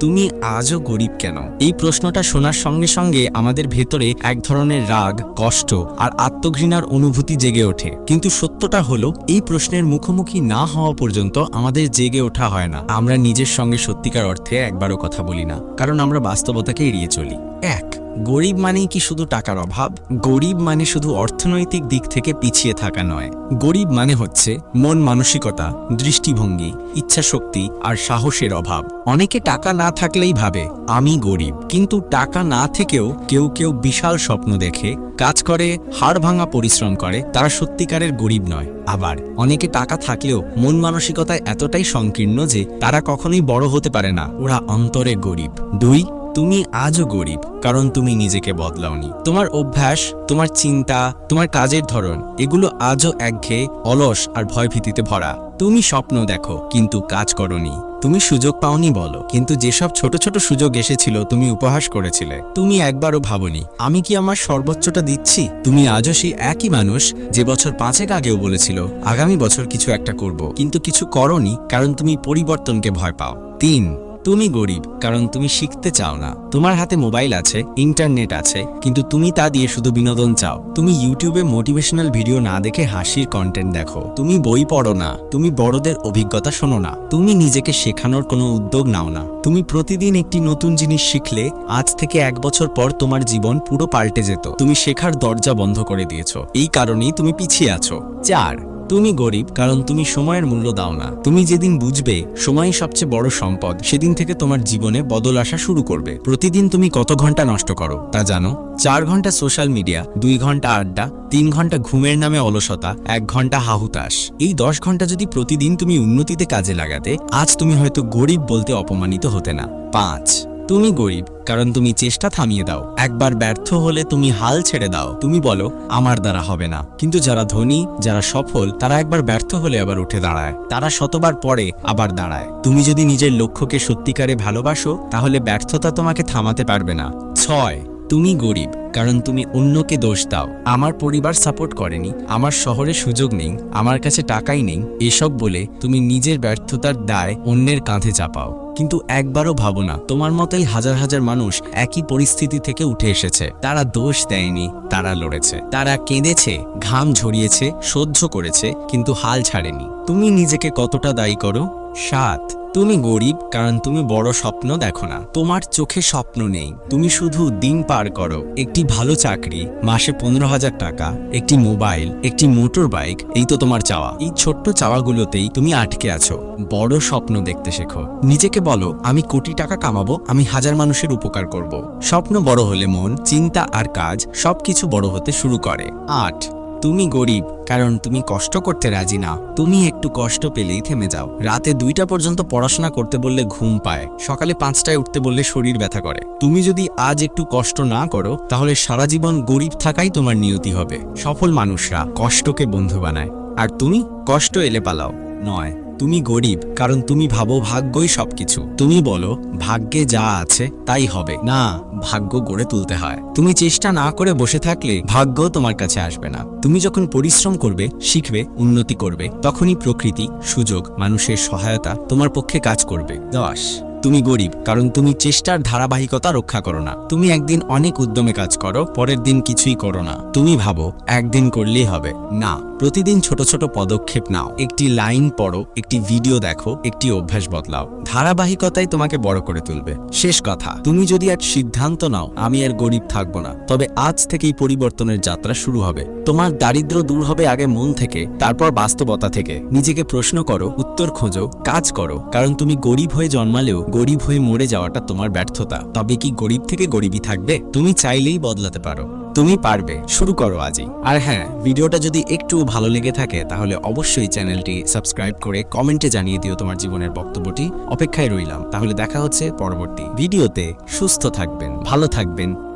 তুমি আজও গরিব কেন? এই প্রশ্নটা শোনার সঙ্গে সঙ্গে আমাদের ভেতরে এক ধরনের রাগ, কষ্ট আর আত্মঘৃণার অনুভূতি জেগে ওঠে। কিন্তু সত্যটা হলো, এই প্রশ্নের মুখোমুখি না হওয়া পর্যন্ত আমাদের জেগে ওঠা হয় না। আমরা নিজের সঙ্গে সত্যিকার অর্থে একবারও কথা বলি না, কারণ আমরা বাস্তবতাকে এড়িয়ে চলি। এক গরিব মানেই কি শুধু টাকার অভাব? গরিব মানে শুধু অর্থনৈতিক দিক থেকে পিছিয়ে থাকা নয়। গরিব মানে হচ্ছে মন মানসিকতা, দৃষ্টিভঙ্গি, ইচ্ছাশক্তি আর সাহসের অভাব। অনেকে টাকা না থাকলেই ভাবে, আমি গরিব। কিন্তু টাকা না থেকেও কেউ কেউ বিশাল স্বপ্ন দেখে, কাজ করে, হাড় ভাঙা পরিশ্রম করে, তারা সত্যিকারের গরিব নয়। আবার অনেকে টাকা থাকলেও মন মানসিকতায় এতটাই সংকীর্ণ যে তারা কখনোই বড় হতে পারে না। ওরা অন্তরে গরিব। দুই তুমি আজও গরিব, কারণ তুমি নিজেকে বদলাওনি। তোমার অভ্যাস, তোমার চিন্তা, তোমার কাজের ধরন, এগুলো আজও একঘেয়ে, অলস আর ভয়ভীতিতে ভরা। তুমি স্বপ্ন দেখো, কিন্তু কাজ করনি। তুমি সুযোগ পাওনি বলো, কিন্তু যেসব ছোট ছোট সুযোগ এসেছিল, তুমি উপহাস করেছিলে। তুমি একবারও ভাবনি, আমি কি আমার সর্বোচ্চটা দিচ্ছি? তুমি আজও সেই একই মানুষ, যে বছর পাঁচেক আগেও বলেছিল, আগামী বছর কিছু একটা করব। কিন্তু কিছু করনি, কারণ তুমি পরিবর্তনকে ভয় পাও। তিন তুমি গরিব, কারণ তুমি শিখতে চাও না। তোমার হাতে মোবাইল আছে, ইন্টারনেট আছে, কিন্তু তুমি তা দিয়ে শুধু বিনোদন চাও। তুমি ইউটিউবে মোটিভেশনাল ভিডিও না দেখে হাসির কন্টেন্ট দেখো। তুমি বই পড়ো না, তুমি বড়দের অভিজ্ঞতা শোনো না। তুমি নিজেকে শেখানোর কোনো উদ্যোগ নাও না। তুমি প্রতিদিন একটি নতুন জিনিস শিখলে, আজ থেকে এক বছর পর তোমার জীবন পুরো পাল্টে যেত। তুমি শেখার দরজা বন্ধ করে দিয়েছ। এই কারণেই তুমি পিছিয়ে আছো। চার তুমি গরিব, কারণ তুমি সময়ের মূল্য দাও না। তুমি যেদিন বুঝবে, সময়ই সবচেয়ে বড় সম্পদ, সেদিন থেকে তোমার জীবনে বদল আসা শুরু করবে। প্রতিদিন তুমি কত ঘণ্টা নষ্ট করো, তা জানো? চার ঘণ্টা সোশ্যাল মিডিয়া, দুই ঘণ্টা আড্ডা, তিন ঘণ্টা ঘুমের নামে অলসতা, এক ঘণ্টা হাহুতাস এই দশ ঘণ্টা যদি প্রতিদিন তুমি উন্নতিতে কাজে লাগাতে, আজ তুমি হয়তো গরিব বলতে অপমানিত হতে না। পাঁচ তুমি গরিব, কারণ তুমি চেষ্টা থামিয়ে দাও। একবার ব্যর্থ হলে তুমি হাল ছেড়ে দাও। তুমি বলো, আমার দ্বারা হবে না। কিন্তু যারা ধনী, যারা সফল, তারা একবার ব্যর্থ হলে আবার উঠে দাঁড়ায়। তারা শতবার পরে আবার দাঁড়ায়। তুমি যদি নিজের লক্ষ্যকে সত্যিকারে ভালোবাসো, তাহলে ব্যর্থতা তোমাকে থামাতে পারবে না। ছয়, তুমি গরিব, কারণ তুমি অন্যকে দোষ দাও। আমার পরিবার সাপোর্ট করেনি, আমার শহরে সুযোগ নেই, আমার কাছে টাকাই নেই, এসব বলে তুমি নিজের ব্যর্থতার দায় অন্যের কাঁধে চাপাও। কিন্তু একবারও ভাবো না, তোমার মতোই হাজার হাজার মানুষ একই পরিস্থিতি থেকে উঠে এসেছে। তারা দোষ দেয়নি, তারা লড়েছে। তারা কেঁদেছে, ঘাম ঝরিয়েছে, সহ্য করেছে, কিন্তু হাল ছাড়েনি। তুমি নিজেকে কতটা দায়ী করো? সাত। তুমি গরিব, কারণ তুমি বড় স্বপ্ন দেখো না। তোমার চোখে স্বপ্ন নেই। তুমি শুধু দিন পার করো। একটি ভালো চাকরি, মাসে পনেরো হাজার টাকা, একটি মোবাইল, একটি মোটর বাইক, এই তো তোমার চাওয়া। এই ছোট্ট চাওয়াগুলোতেই তুমি আটকে আছো। বড় স্বপ্ন দেখতে শেখো। নিজেকে বলো, আমি কোটি টাকা কামাবো, আমি হাজার মানুষের উপকার করব। স্বপ্ন বড় হলে মন, চিন্তা আর কাজ সবকিছু বড় হতে শুরু করে। আট তুমি গরিব, কারণ তুমি কষ্ট করতে রাজি না। তুমি একটু কষ্ট পেলেই থেমে যাও। রাতে দুইটা পর্যন্ত পড়াশোনা করতে বললে ঘুম পায়। সকালে পাঁচটায় উঠতে বললে শরীর ব্যথা করে। তুমি যদি আজ একটু কষ্ট না করো, তাহলে সারা জীবন গরিব থাকাই তোমার নিয়তি হবে। সফল মানুষরা কষ্টকে বন্ধু বানায়। আর তুমি কষ্ট এলে পালাও। নয়। তুমি গরিব, কারণ তুমি ভাবো ভাগ্যই সবকিছু। তুমি বলো, ভাগ্যে যা আছে তাই হবে। না, ভাগ্য গড়ে তুলতে হয়। তুমি চেষ্টা না করে বসে থাকলে ভাগ্য তোমার কাছে আসবে না। তুমি যখন পরিশ্রম করবে, শিখবে, উন্নতি করবে, তখনই প্রকৃতি, সুযোগ, মানুষের সহায়তা তোমার পক্ষে কাজ করবে। দশ, তুমি গরিব, কারণ তুমি চেষ্টার ধারাবাহিকতা রক্ষা করো না। তুমি একদিন অনেক উদ্যমে কাজ করো, পরের দিন কিছুই করো না। তুমি ভাবো, একদিন করলেই হবে। না প্রতিদিন ছোট ছোট পদক্ষেপ নাও। একটি লাইন পড়ো, একটি ভিডিও দেখো, একটি অভ্যাস বদলাও। ধারাবাহিকতাই তোমাকে বড় করে তুলবে। শেষ কথা, তুমি যদি এক সিদ্ধান্ত নাও, আমি আর গরিব থাকব না। তবে আজ থেকেই পরিবর্তনের যাত্রা শুরু হবে। তোমার দারিদ্র দূর হবে আগে মন থেকে, তারপর বাস্তবতা থেকে। নিজেকে প্রশ্ন করো, উত্তর খোঁজো, কাজ করো। কারণ তুমি গরিব হয়ে জন্মালেও গরিব হয়ে মরে যাওয়াটা তোমার ব্যর্থতা। তবে কি গরিব থেকে গরিবই থাকবে? তুমি চাইলেই বদলাতে পারো। তুমি পারবে। শুরু করো আজই আর হ্যাঁ ভিডিওটা যদি একটু ভালো লেগে থাকে, তাহলে অবশ্যই চ্যানেলটি সাবস্ক্রাইব করে কমেন্টে জানিয়ে দিও তোমার জীবনের বক্তব্যটি। অপেক্ষায় রইলাম। তাহলে দেখা হচ্ছে পরবর্তী ভিডিওতে। সুস্থ থাকবেন, ভালো থাকবেন।